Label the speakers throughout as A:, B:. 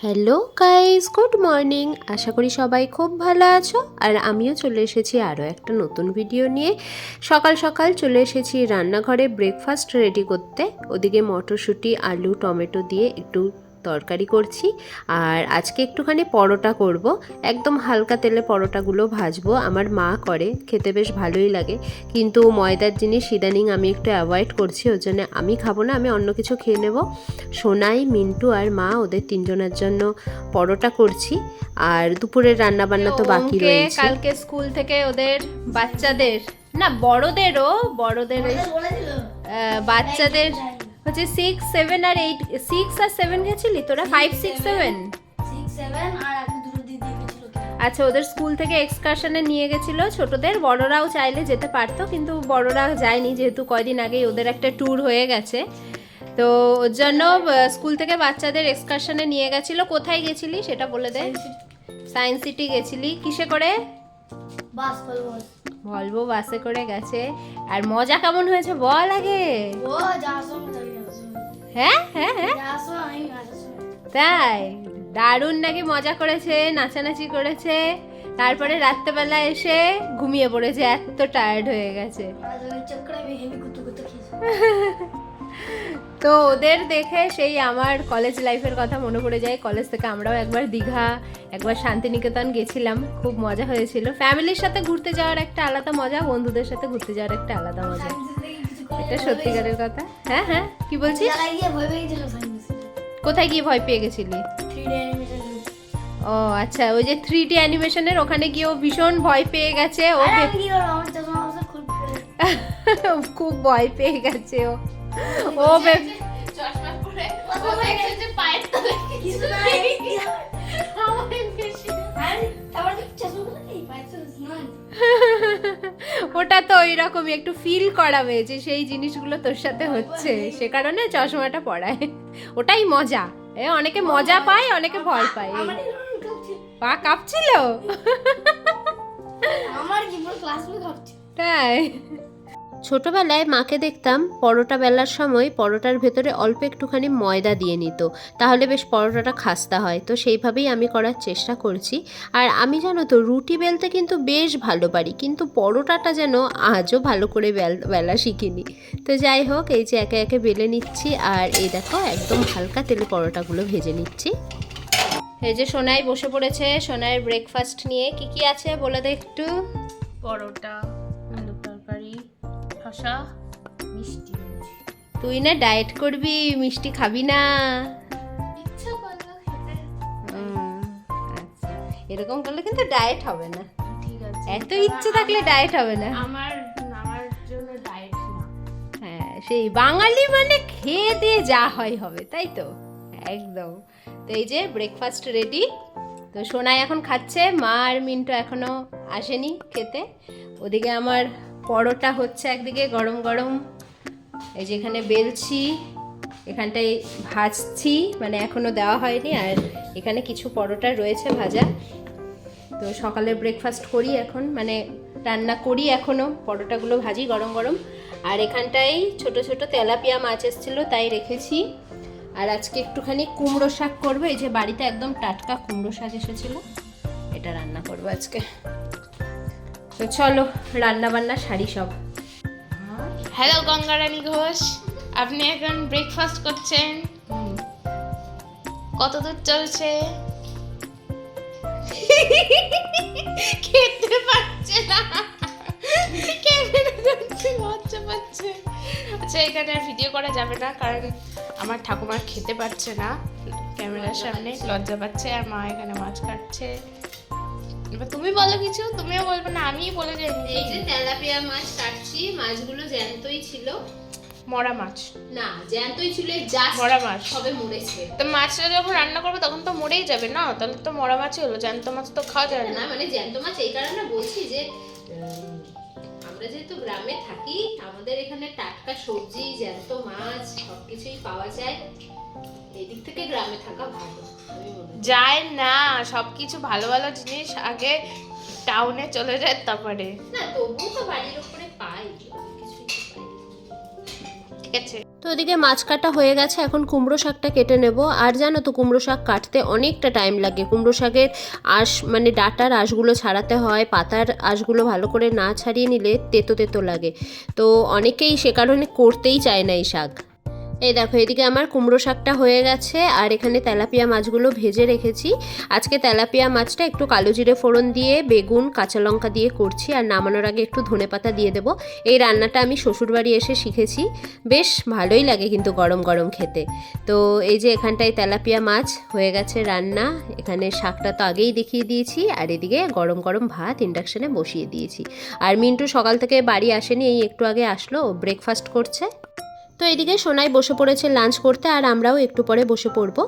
A: Hello guys, good morning. আশা করি সবাই খুব ভালো আছো। আর আমিও চলে এসেছি আরও একটা নতুন ভিডিও নিয়ে। সকাল সকাল চলে এসেছি রান্নাঘরে ব্রেকফাস্ট রেডি করতে। ওদিকে মটরশুঁটি, আলু, টমেটো দিয়ে একটু তরকারি করছি। আর আজকে একটুখানি পরোটা করব। একদম হালকা তেলে পরোটাগুলো ভাজবো। আমার মা করে খেতে বেশ ভালোই লাগে। কিন্তু ময়দার জিনিস ইদানিং আমি একটু অ্যাভয়েড করছি ওর জন্য আমি খাব না আমি অন্য কিছু খেয়ে নেব। সোনাই মিন্টু আর মা ওদের তিনজনের জন্য পরোটা করছি। আর দুপুরের রান্না বান্না তো বাকি রয়েছে।
B: কালকে স্কুল থেকে ওদের বাচ্চাদের না বড়দেরও বড়দের বাচ্চাদের হচ্ছে সিক্স সেভেন আর এইট সিক্স আর সেভেন গেছিলি? তোরা ফাইভ সিক্স সেভেন আচ্ছা ওদের স্কুল থেকে এক্সকারশনে নিয়ে গেছিল ছোটদের। বড়রাও চাইলে যেতে পারতো কিন্তু বড়রা যায়নি যেহেতু কয়দিন আগেই ওদের একটা ট্যুর হয়ে গেছে। তো ওর জন্য স্কুল থেকে বাচ্চাদের এক্সকারশনে নিয়ে গেছিল। কোথায় গেছিলি সেটা বলে দে। সায়েন্স সিটি গেছিলি। কিসে করে?
C: বাস
B: ভলভো বাসে করে গেছে। আর মজা কেমন হয়েছে বল আগে। হ্যাঁ হ্যাঁ হ্যাঁ। তাই, দারুণ নাকি মজা করেছে, নাচানাচি করেছে। তারপরে রাত্রেবেলা এসে ঘুমিয়ে পড়েছে, এত টায়ার্ড হয়ে গেছে। তো ওদের দেখে সেই আমার কলেজ লাইফের কথা মনে পড়ে যায়। কলেজ থেকে আমরাও একবার দীঘা, একবার শান্তিনিকেতন গেছিলাম। খুব মজা হয়েছিল। ফ্যামিলির সাথে ঘুরতে যাওয়ার একটা আলাদা মজা, বন্ধুদের সাথে ঘুরতে যাওয়ার একটা আলাদা মজা। এটা সত্যিকারের কথা। হ্যাঁ হ্যাঁ কি বলছিস? কোথায় গিয়ে ভয় পেয়ে গেছিলি? ও আচ্ছা ওই যে থ্রি ডি অ্যানিমেশনের ওখানে গিয়ে ও ভীষণ ভয় পেয়ে গেছে ও।
C: খুব
B: ভয় পেয়ে গেছে ও। ও
C: চশমা না
B: ওটা তো ওই রকমই একটু ফিল করাবে যে সেই জিনিসগুলো তোর সাথে হচ্ছে। সে কারণে চশমাটা পড়ায় ওটাই মজা। এ অনেকে মজা পায় অনেকে ভয় পায়। পা কাঁপছিল?
C: আমার কি ক্লাসে কাঁপছিল কাঁপছে।
B: তাই?
A: ছোটবেলায় মাকে দেখতাম পরোটা বেলার সময় পরোটার ভেতরে অল্প একটুখানি ময়দা দিয়ে নিত। তাহলে বেশ পরোটাটা খাস্তা হয়। তো সেইভাবেই আমি করার চেষ্টা করছি। আর আমি জানো তো, রুটি বেলতে কিন্তু বেশ ভালো পারি কিন্তু পরোটাটা যেন আজও ভালো করে বেল শিখিনি। তো যাই হোক, এই যে একে একে বেলে নিচ্ছি আর এই দেখো একদম হালকা তেলে পরোটাগুলো ভেজে নিচ্ছি।
B: এই যে সোনাই বসে পড়েছে, সোনাইয়ের ব্রেকফাস্ট নিয়ে কি কি আছে বলে দে একটু?
D: পরোটা। শসা মিষ্টি।
B: তুই না ডায়েট করবি মিষ্টি খাবি না। আচ্ছা। এরকম করলে কিন্তু ডায়েট হবে না।
D: ঠিক আছে।
B: এত ইচ্ছে থাকলে ডায়েট হবে না।
D: আমার আমার জন্য ডায়েট না।
B: হ্যাঁ সেই বাঙালি মানে খেয়ে দিয়ে যা হয় হবে তাই তো? একদম। তো এই যে ব্রেকফাস্ট রেডি তো সোনাই এখন খাচ্ছে মা আর মিন্টু এখনও আসেনি খেতে। ওদিকে আমার পরোটা হচ্ছে একদিকে গরম গরম, এই যে এখানে বেলছি, এখানটায় ভাজছি মানে এখনও দেওয়া হয়নি, আর এখানে কিছু পরোটা রয়েছে ভাজা। তো সকালে ব্রেকফাস্ট করি এখন মানে রান্না করি এখনও পরোটাগুলো ভাজি গরম গরম। আর এখানটায় ছোট ছোট তেলাপিয়া মাছ এসেছিল, তাই রেখেছি। আর আজকে একটুখানি কুমড়ো শাক করব, এই যে বাড়িতে একদম টাটকা কুমড়ো শাক এসেছিল, এটা রান্না করব আজকে। তো চলো রান্না বান্না সারি সব।
D: হ্যালো গঙ্গারানী ঘোষ। আপনি এখন ব্রেকফাস্ট করছেন? কত দূর চলছে? খেতে পারছে না। লজ্জা পাচ্ছে। আচ্ছা এখানে আর ভিডিও করা যাবে না কারণ আমার ঠাকুমা খেতে পারছে না। ক্যামেরার সামনে লজ্জা পাচ্ছে আর মা এখানে মাছ কাটছে। এবার তুমি বলো কিছু তুমিও বলবে না আমিই বলে যাই
B: এই যে তেলাপিয়া মাছ কাটছি মাছগুলো জ্যান্তই ছিল।
D: মরা মাছ।
B: না জ্যান্তই ছিল জাস্ট
D: মরা মাছ।
B: সবে মরেছে।
D: তো মাছটা যখন রান্না করব তখন তো মরেই যাবে না? তাহলে তো মরা মাছই হলো জ্যান্ত মাছ তো খাওয়া যায়
B: না।
D: না
B: মানে জ্যান্ত মাছ এই কারণে বলছি যে আমরা যেহেতু গ্রামে থাকি আমাদের এখানে টাটকা সবজি জ্যান্ত মাছ সবকিছুই পাওয়া যায়। এই দিক থেকে গ্রামে থাকা ভালো।
D: যায় না সব কিছু ভালো ভালো জিনিস আগে টাউনে চলে যায় তারপরে।
B: না তবুও তো বাড়ির উপরে পাই।
D: ঠিক আছে
B: তো ওদিকে মাছ কাটা হয়ে গেছে এখন কুমড়ো শাকটা কেটে নেব। আর জানো তো কুমড়ো শাক কাটতে অনেকটা টাইম লাগে। কুমড়ো শাকের আঁশ মানে ডাটার আঁশগুলো ছাড়াতে হয় পাতার আঁশগুলো ভালো করে না ছাড়িয়ে নিলে তেতো তেতো লাগে। তো অনেকেই সে কারণে করতেই চায় না এই শাক। এই দেখো, এদিকে আমার কুমড়ো শাকটা হয়ে গেছে, আর এখানে তেলাপিয়া মাছগুলো ভেজে রেখেছি। আজকে তেলাপিয়া মাছটা একটু কালো জিরে ফোড়ন দিয়ে, বেগুন, কাঁচা লঙ্কা দিয়ে করছি, আর নামানোর আগে একটু ধনেপাতা দিয়ে দেবো। এই রান্নাটা আমি শ্বশুরবাড়ি এসে শিখেছি। বেশ ভালোই লাগে কিন্তু গরম গরম খেতে। তো এই যে এখানটায় তেলাপিয়া মাছ হয়ে গেছে রান্না, এখানে শাকটা তো আগেই দেখিয়ে দিয়েছি, আর এদিকে গরম গরম ভাত ইন্ডাকশানে বসিয়ে দিয়েছি। আর মিন্টু সকাল থেকে বাড়ি আসেনি, এই একটু আগে আসলো ব্রেকফাস্ট করছে। তো এদিকে সোনাই বসে পড়েছে লাঞ্চ করতে আর আমরাও একটু পরে বসে পড়ব।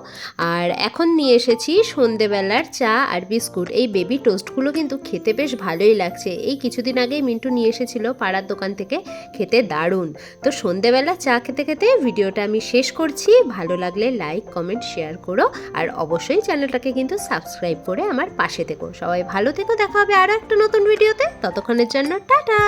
B: আর এখন নিয়ে এসেছি সন্ধেবেলার চা আর বিস্কুট। এই বেবি টোস্টগুলো কিন্তু খেতে বেশ ভালোই লাগছে। এই কিছুদিন আগেই মিন্টু নিয়ে এসেছিল পাড়ার দোকান থেকে। খেতে দারুণ। তো সন্ধেবেলা চা খেতে খেতে ভিডিওটা আমি শেষ করছি। ভালো লাগলে লাইক কমেন্ট শেয়ার করো। আর অবশ্যই চ্যানেলটাকে কিন্তু সাবস্ক্রাইব করে আমার পাশে থেকো। সবাই ভালো থেকো। দেখা হবে আরও একটা নতুন ভিডিওতে ততক্ষণের জন্য টাটা!